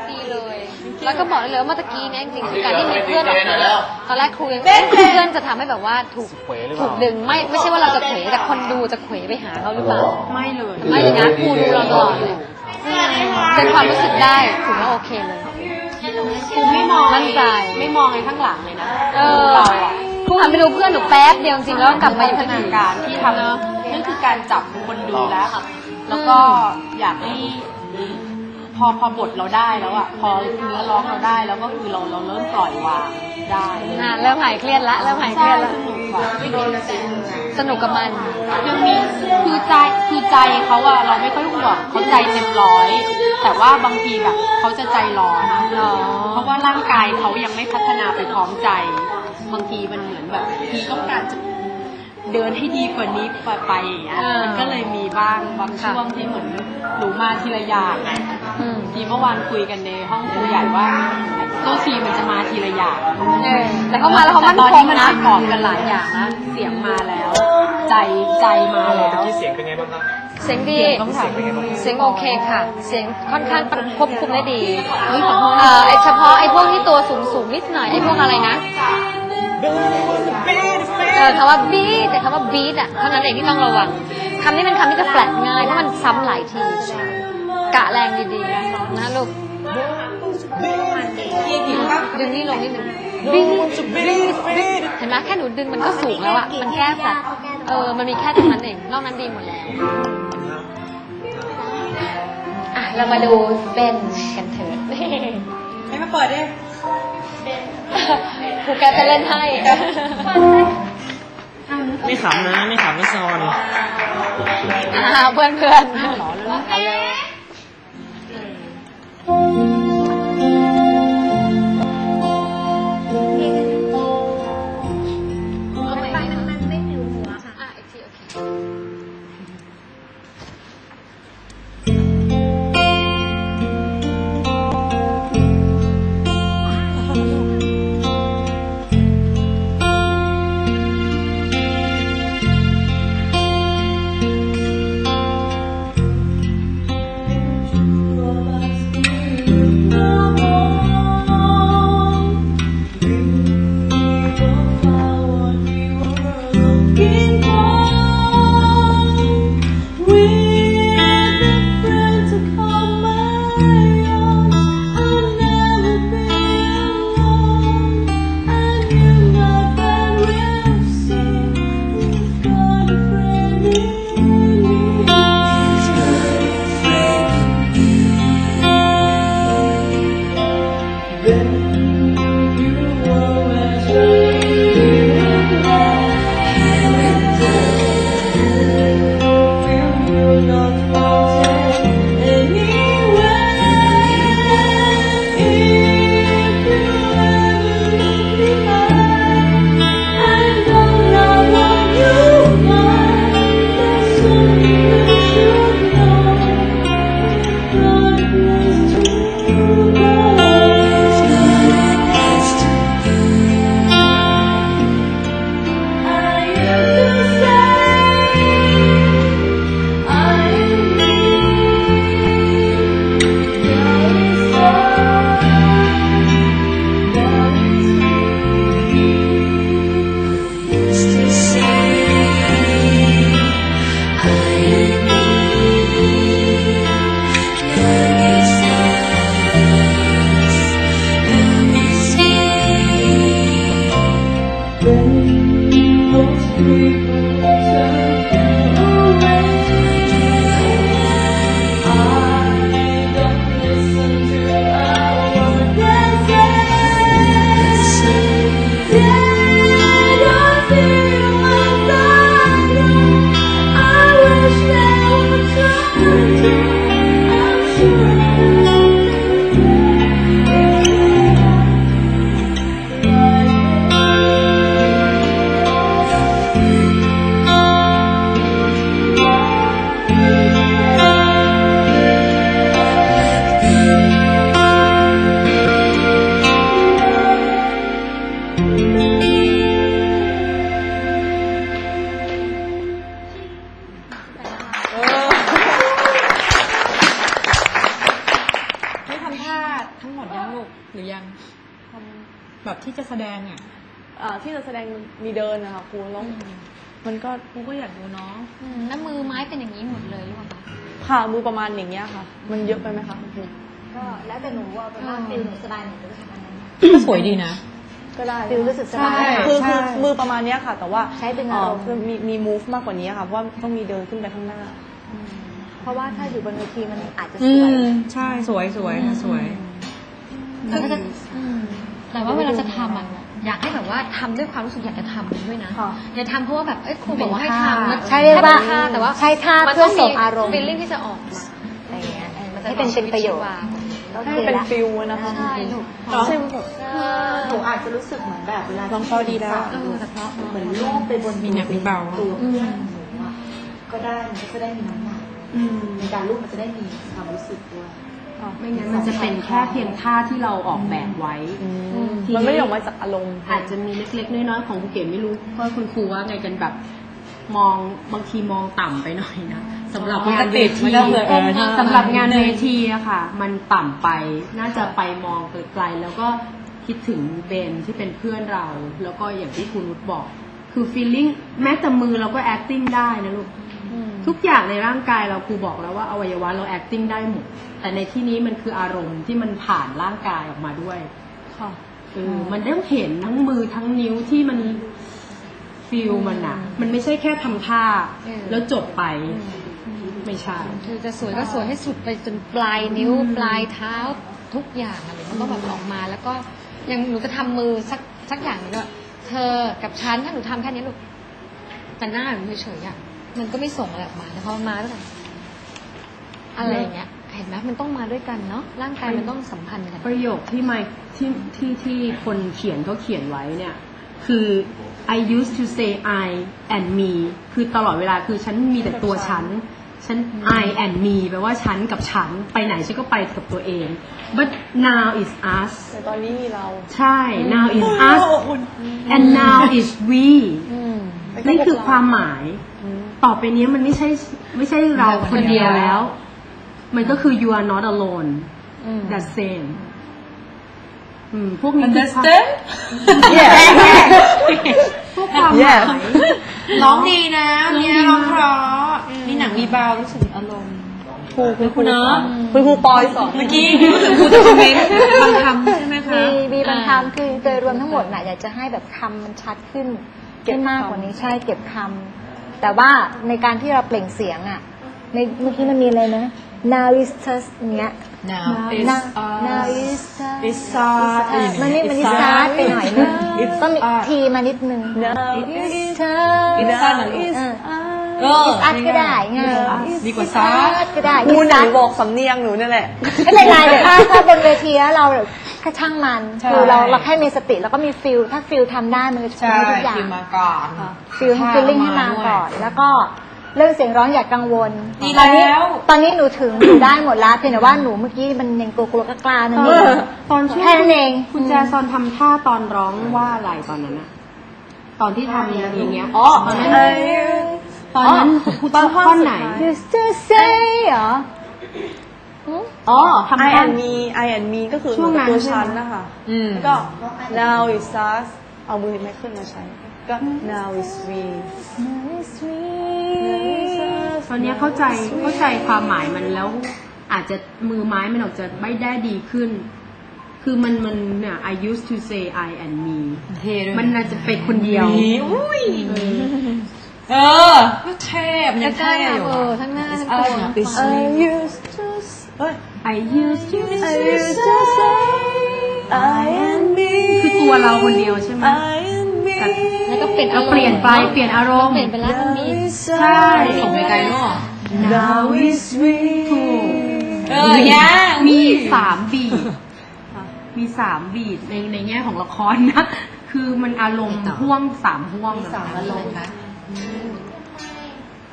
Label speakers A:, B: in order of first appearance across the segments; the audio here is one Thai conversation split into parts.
A: ำดีเลย แล้วก็บอกได้เลยว่าเมื่อตะกี้เนี่ยจริงๆคือการที่มีเพื่อนออกมาตอนแรกครูยังเอ๊ะเพื่อนจะทำให้แบบว่าถูก
B: เขวหรือเป
A: ถู
B: ล่า
A: กดึงไม่ไม่ใช่ว่าเราจะเขวแต่คนดูจะเขวไปหาเขาหรือเปล่า
C: ไม่เลย
A: ไม่เลยนะครูดูเราตลอดเลยเป็นความรู้สึกได้ถือว่าโอเคเลย
C: ครูไม่มอง
A: มั่นใจ
C: ไม่มองไอ้ข้างหลังเลยนะ
A: เออ
C: เราอะ
A: ครูหันไปดูเพื่อนหนูแป๊บเดียวจริงๆแล้วกลับมาอยู่
C: พั
A: ที่
C: ฒ
A: นา
C: นาการที่ทำนั่นคือการจับคนดูแล้วแล้วก็อยากให้ พอพอบทเราได้แล้วอะพอเนื้อร้องเราได้แล้วก็คือเราเราเริ่มปล่อยวางได้
A: อ่าเริ่มหายเครียดละเริ่มหายเค
C: ใช่
A: รียดละ
C: สนุกกว่า
A: สนุกกับมัน
C: ยังมีคือใจคือใจเขาอะเราไม่ค่อยห่วงเขาใจเต็มร้อย แต่ว่าบางทีแบบเขาจะใจร้อน
A: อ๋อ
C: เพราะว่าร่างกายเขายังไม่พัฒนาไปพร้อมใจ บางทีมันเหมือนแบบทีต้องการจะเดินให้ดีกว่านี้ไปไปอย่างเงี้ย
A: อ่ามั
C: มันก็เลยมีบ้างบาง
A: ค่ะ
C: ช่วงที่เหมือนหนูมาทีละอย่างไง
A: อืม
C: ทีเมื่อวานคุยกันในห้องครูใหญ่ว่าเจ้าทีมันจะมาทีละอย่าง
A: เออแต่เขามาแล้วเขามั่น
C: ตอน
A: ค
C: นี้
A: ง
C: มัน
A: นะ
C: ประกอบกันหลายอย่างนะเสียงมาแล้ว ใจใจมาแล้ว
B: ที่เสียงเป็นไงบ้างครับ
A: เสียงดี
C: ต้องถาม
A: เสียงโอเคค่ะ เสียงค่อนข้างควบคุมได้ดี
C: เฮ้ยขอโทษ
A: เอ่อไอเฉพาะไอพวกที่ตัวสูงสูงๆนิดหน่อยไอพวกอะไรนะเออคำว่าบีทแต่คำว่าบีทอะเท่านั้นเองที่ต้องระวังคำนี้เป็นคำที่จะแฟลตง่ายเพราะมันซ้ำหลายที กะแรงดีๆนะลูกดึงนี่ลงนิดนึงบีทเห็นไหมแค่หนูดึงมันก็สูงแล้วอะมันแค่แบบเออมันมีแค่ตรงนั้นเองนอกนั้นดีหมดแล้วอะเรามาดูเบนกันเถิด
C: ให้มาเปิดดิ
A: ครูแกจะเล่นให้
B: ไม่ขำนะ ไม่ขำไม่ซอน
A: อ่าเพื่อนเพื่อนเอาเลย
D: ท่าทั้งหมดยังลูกหรือยังแบบที่จะแสดงอะ
E: อ่าที่จะแสดงมีเดินนะคะครูแล้วมันก็
D: ครูก็อยากดูเนาะ
A: อืมแล้วมือไม้เป็นอย่างนี้หมดเลยหรือเปล่าคะ
E: ผ่ามือประมาณอย่างเงี้ยค่ะ มันเยอะไปไหมคะคุณครู
F: ก็แล้วแต่หนูว่าเป็นว่าฟิลหนูสบายหนูก็จะทำอันนั้น
D: ก็สวยดีนะ
E: ก็ได้
F: ฟิลรู้สึกสบาย
D: ใช่
E: คือคือมือประมาณเนี้ยค่ะ แต่ว่า
F: ใช้เป็นอารมณ์
E: คือมีมี move มากกว่านี้ค่ะเพราะว่าต้องมีเดินขึ้นไปข้างหน้า
F: เพราะว่าถ้าอยู่บนเวทีมันอาจจะ
D: อื
F: สวย
D: มใช่สวยสวยค่ะสวย
A: แต่ว่าจะอืมแต่ว่าเวลาจะทำอะอยากให้แบบว่าทำด้วยความรู้สึกอยากจะทำด้วยนะ
F: ค่ะ
A: อย่าทำเพราะว่าแบบเอ้ยครูบอกว่าให้ทำแล้ว
F: ใช่เรียกว่า
A: ให้เป็นท่แต่ว่า
F: ใช้ท่า
A: มัน
F: เพื่อ
A: ต้อง
F: ส่
A: มี
F: งอารมณ์
A: ฟีลลิ่งที่จะออกมา
F: อะไรอย่างเงี้ย
A: มัจะ
F: ให้เป็นเป็นประโยชน์
A: ชีวิตชีวา
F: โอ
E: ให้
F: เค
E: เป็น
F: ละ
E: ฟิลนะคะ
A: ใช่ลูก
E: ไม่ใช่แบบ
G: หนูอาจจะรู้สึกเหมือนแบบเวลา
E: ลองเข้าดีแล้ว
A: เออแต่เพราะ
G: เหมือนลูกไปบน
D: มีหนักมีเบา
G: ตัวเพื่อนหนูอะก็ได้มันก็จะได้มีน้ำหนัก ในการลูกมันจะได้มีความรู้สึกด้วย
E: ไม่
C: ไม่งั้นมันจะเป็นแค่เพียงท่าที่เราออกแบบไว้
E: มันไม่ได้ออกมาจากอารมณ์
C: อาจจะมีเล็กๆน้อยๆของภูเก็ตไม่รู้ว่าคุณครูว่าไงกันแบบมองบางทีมองต่ำไปหน่อยนะสำหรับงานเวที
D: มันก็เลยเออใช่
C: สำหรับงานเวทีอะค่ะ มันต่ำไปน่าจะไปมองไกลๆแล้วก็คิดถึงเบนที่เป็นเพื่อนเรา แล้วก็อย่างที่คุณนุชบอก คือ feeling แม้แต่มือเราก็ acting ได้นะลูก ทุกอย่างในร่างกายเราครูบอกแล้วว่าอวัยวะเรา acting ได้หมด แต่ในที่นี้มันคืออารมณ์ที่มันผ่านร่างกายออกมาด้วย
E: ค่ะ
C: เออมันต้องเห็นทั้งมือทั้งนิ้วที่มันฟิลมันอะมันไม่ใช่แค่ทำท่า แล้วจบไป ไม่ใช่
A: คือจะสวยก็สวยให้สุดไปจนปลายนิ้วปลายเท้าทุกอย่างอะไรมันต้องแบบออกมาแล้วก็ยังหนูจะทำมือสักสักอย่างหนึงก็เธอกับฉันถ้าหนูทำแค่นี้ลูกแต่หน้าหนูเฉยๆอะ มันก็ไม่ส่งอะไรออกมาแต่พอมันมาแล้วแบบอะไรอย่างเงี้ย เห็นไหมมันต้องมาด้วยกันเนาะร่างกายมันต้องสัมพันธ์กัน
C: ประโยคที่ไม่ที่ที่ที่คนเขียนเขาเขียนไว้เนี่ย คือ I used to say I and me คือตลอดเวลาคือฉันมีแต่ตัวฉัน ฉัน I and me แปลว่าฉันกับฉัน ไปไหนฉันก็ไปกับตัวเอง but now is us
E: แต่ตอนนี้มีเรา
C: ใช่ now is us and now is we นั่นคือความหมาย ต่อไปนี้มันไม่ใช่ไม่ใช่เราคนเดียวแล้ว มันก็คือ you are not alone that same อืมพวกนี้คือความพวกความหมาย
D: ร้องดีนะเนี่ยร้องเพราะมีหนังมีเบารู้สึกอารมณ์
E: ครูคุณครูเนาะคุณครูปอยสอน
D: เมื่อกี้รู้สึกครูจะคอมเมนต์บางคำใช่ไหมคะ
F: มีมีบางคำคือโดยรวมทั้งหมดน่ะอยากจะให้แบบคำมันชัดขึ้นขึ้นมากกว่านี้ใช่เก็บคำ แต่ว่าในการที่เราเปล่งเสียงอะในเมื่อกี้มันมีอะไรนะ now is just อย่างเงี้ย
D: now
F: now now is just is just มันนี่มัน is just ไปหน่อยนึงต้องมีทีมานิดนึง is just
D: อินซันเหรอลูก
F: เออ
D: เออ
F: is us ก็ได้ไง
D: ดีกว่าซา
F: us ก็ได้
E: ครู
F: is
E: หนู
F: us
E: บอกสำเนียงหนูนั่นแหละ
F: ไม่เป็นไรเดี๋ยวถ้าถ้าบนเวทีแล้วเรา แค่ช่างมัน
D: ใช่
F: คือเราเราแค่มีสติแล้วก็มีฟิลถ้าฟิลทำได้มันจะ
D: ใช่
F: ทำทุกอย่าง
D: ฟิลมาก่อน
F: ฟิลฟิลลิ่งให้มาก่อน แล้วก็เรื่องเสียงร้องอย่ากังวล
D: ดี
F: ตอนนี้
D: แล้ว
F: ตอนนี้หนูถึง หนูได้หมดแล้วเพียงแต่ว่าหนูเมื่อกี้มันยังกลัวกลัวๆกล้าๆนั่นเอง
C: ตอนช่วง
F: แค่นั้นเอง
C: คุณแจซอนทำท่าตอนร้องว่าอะไรตอนนั้นอะตอนที่ทำอย่างเงี้ย
E: อ๋อ
C: ตอนนั้นตอนนั้นคุณตอนท่อนไหน
F: ยูส to say เหรอ
C: อ๋อทำ
E: I
C: ท่อน
E: and me I and me ก็คือ
C: ช่วงนั้น
E: ตัว
C: ใช่ไหม
E: ฉันนะคะ
D: อืม
E: แล้วก็ now is us เอามือไม่ขึ้นมาใช้ ก็ now is we
C: ตอนเนี้ยเข้าใจเข้าใจความหมายมันแล้ว อาจจะมือไม้มันออกจะไม่ได้ดีขึ้น คือมันมันเนี่ย I used to say I and me
D: เท่ด้วย
C: มันน่าจะเป็นคนเดียว
D: นี่อุ้ยเออก็เท่มันยัง
A: ใช่
D: เท่อยู่
A: เออ
D: อะ
A: ทั้งหน้า
D: It's
A: ทั้ง
D: us
A: ตัว
D: not this
E: I
D: way
E: used to s- เอ้ย
C: I used to
E: I used to say I and me
C: คือตัวเราคนเดียวใช่ไหม
E: I and me
A: แล้วก็เปลี่ยน
C: เราเปลี่ยนไปเปลี่ยนอารมณ์
A: เปลี่ยนไปแล้วตรงนี้
C: ใช่
D: ส่งไปไกลเนาะ
E: now is we
D: เออย่าง
C: มีสามบีดมีสามบีดในในแง่ของละครนะ คือมันอารมณ์ห่วงสามห่วงอะ
D: สามอารมณ์นะ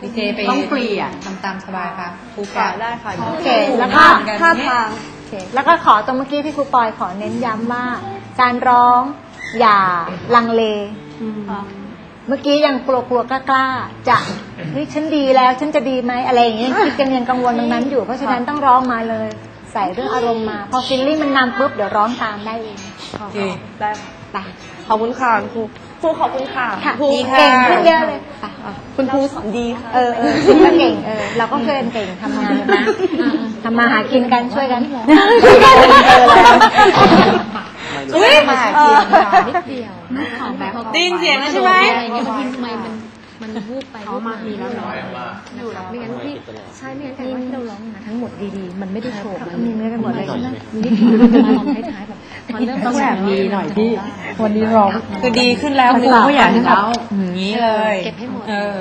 D: ดีเจไป
C: ต้องเปลี่ยน
D: ทำตามสบายครับครู
E: ค่ะ
D: กะ
E: ได้ค่ะ
F: โอเค แล้วก็
E: ท่าทาง
F: โอเคแล้วก็ขอตรงเมื่อกี้ที่ครูปอยขอเน้นย้ำว่า การร้องอย่าลังเล เมื่อกี้ยังกลัวกลัวๆกล้ากล้าๆจะเฮ้ยฉันดีแล้วฉันจะดีไหมอะไรอย่างเงี้ยคิดกันยังกังวลตรงนั้นอยู่ เพราะฉะนั้นต้องร้องมาเลย ใส่เรื่องอารมณ์มา พอฟีลลิ่งมันนำปุ๊บเดี๋ยวร้องตามได้เอง
D: โอเคได้ ไปขอบคุณค่ะครูครูขอบคุณค่ะ
F: ค่ะ
D: ครู
F: เก่งขึ้นเยอะเลยไป
D: คุณครูสอนดีค่ะ
F: เออเออคิดว่าเก่งเออเราก็เคยเก่งทำงานนะทำมาหากินกันช่วยกัน
D: อุ้ย
A: มา
D: เออ
A: นิดเดียวของแบบ
D: ได้ยินเสียงแล้วใช่ไหม
A: อะไรเงี้ยบางทีทำไมมัน มันวูบไปวูบมามีแล้วเนาะนะคะไม่งั้นพี่ใช่ไม่งั้นการว่าที่เราร้องมาทั้งหมดดีๆ มันไม่ได้โผล่มา
F: มีเนื้อกันหมดเลยใช่ไหม
A: นิดเดียวมันจะมาลองท้ายๆแบบพอเริ่ม
C: ต้องแบบมีหน่อยพี่วันนี้ร้อง
D: คือดีขึ้นแล้วครูก็อยากจะเอาอย่างนี้เลย
A: เก็บให้หมด
D: เออ